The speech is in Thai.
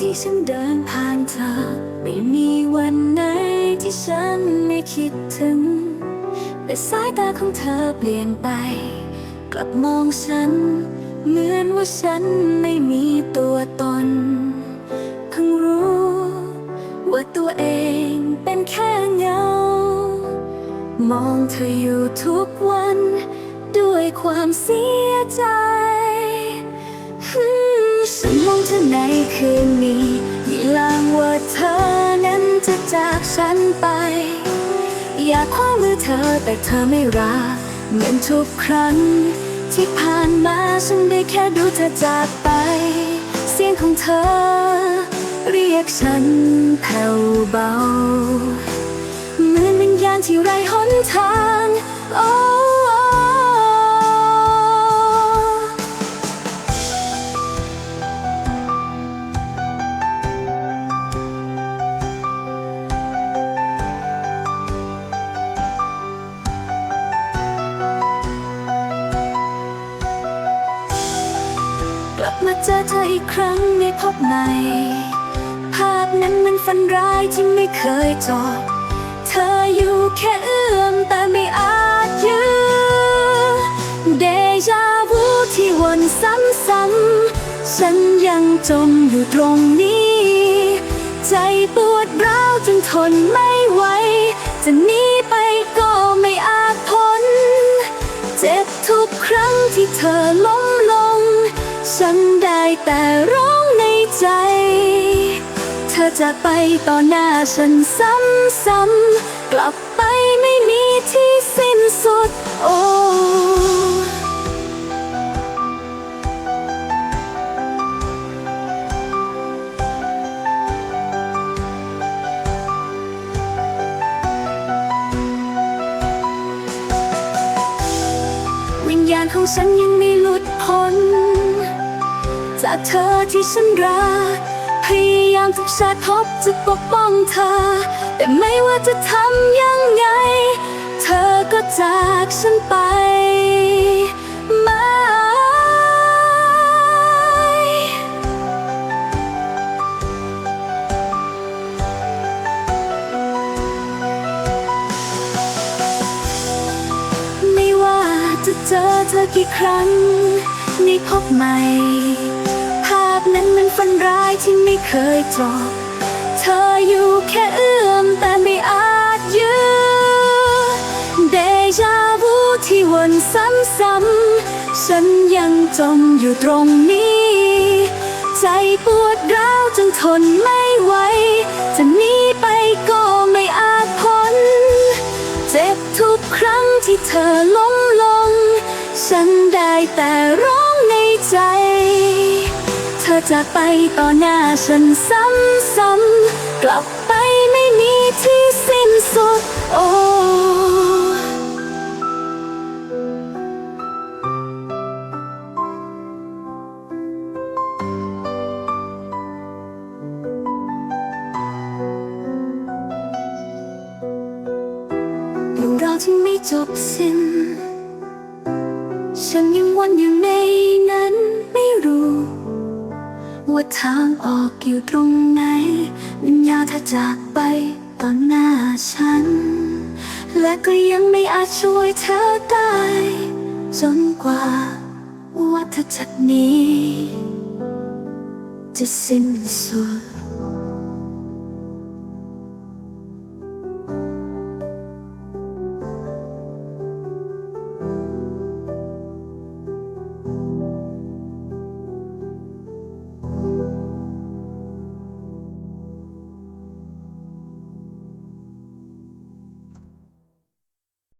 ที่ฉันเดินผ่านเธอ ไม่มีวันไหนที่ฉันไม่คิดถึง แต่สายตาของเธอเปลี่ยนไป กลับมองฉัน เหมือนว่าฉันไม่มีตัวตน เพิ่งรู้ ว่าตัวเองเป็นแค่เงา มองเธออยู่ทุกวัน ด้วยความเสียใจ ฉันมองเธอในคืนนี้มีลางว่าเธอนั้นจะจากฉันไป อยากคว้ามือเธอแต่เธอไม่รักเหมือนทุกครั้ง ที่ผ่านมาฉันได้แค่ดูเธอจากไป เสียงของเธอ เรียกฉันแผ่วเบาเหมือนวิญญาณที่ไร้หนทาง โอ้กลับมาเจอเธออีกครั้งในพบใหม่ ภาพนั้นมันฝันร้ายที่ไม่เคยจบ เธออยู่แค่เอื้อมแต่ไม่อาจยื้อเดจาวูที่วนซ้ำๆ ฉันยังจมอยู่ตรงนี้ ใจปวดร้าวจนทนไม่ไหว จะหนีไปก็ไม่อาจพ้น เจ็บทุกครั้งที่เธอล้ม ฉันได้แต่ร้องในใจ เธอจะไปต่อหน้าฉันซ้ำๆกลับไปไม่มีที่สิ้นสุด โอ้วิญญาณของฉันยังไม่หลุดพ้น จากเธอที่ฉันรักพยายามทุกชาติพบจะปกป้องเธอ แต่ไม่ว่าจะทำยังไง เธอก็จากฉันไปไม่ไม่ว่าจะเจอเธอกี่ครั้งในพบใหม่ ฝันร้ายที่ไม่เคยจบเธออยู่แค่เอื้อมแต่ไม่อาจยื้อเดจาวูที่วนซ้ำๆฉันยังจมอยู่ตรงนี้ ใจปวดร้าวจนทนไม่ไหวจะหนีไปก็ไม่อาจพ้น เจ็บทุกครั้งที่เธอล้มลง ฉันได้แต่ จากไปต่อหน้าฉันซ้ำๆกลับไปไม่มีที่สิ้นสุด โอ้เรื่องราที่ไม่จบสิ้น ฉันยังวนอยู่ในนั้นไม่ ว่าทางออกอยู่ตรงไหน วิญญาณเธอจากไปต่อหน้าฉัน และก็ยังไม่อาจช่วยเธอได้ จนกว่าว่าเธอจากนี้ จะสิ้นสุด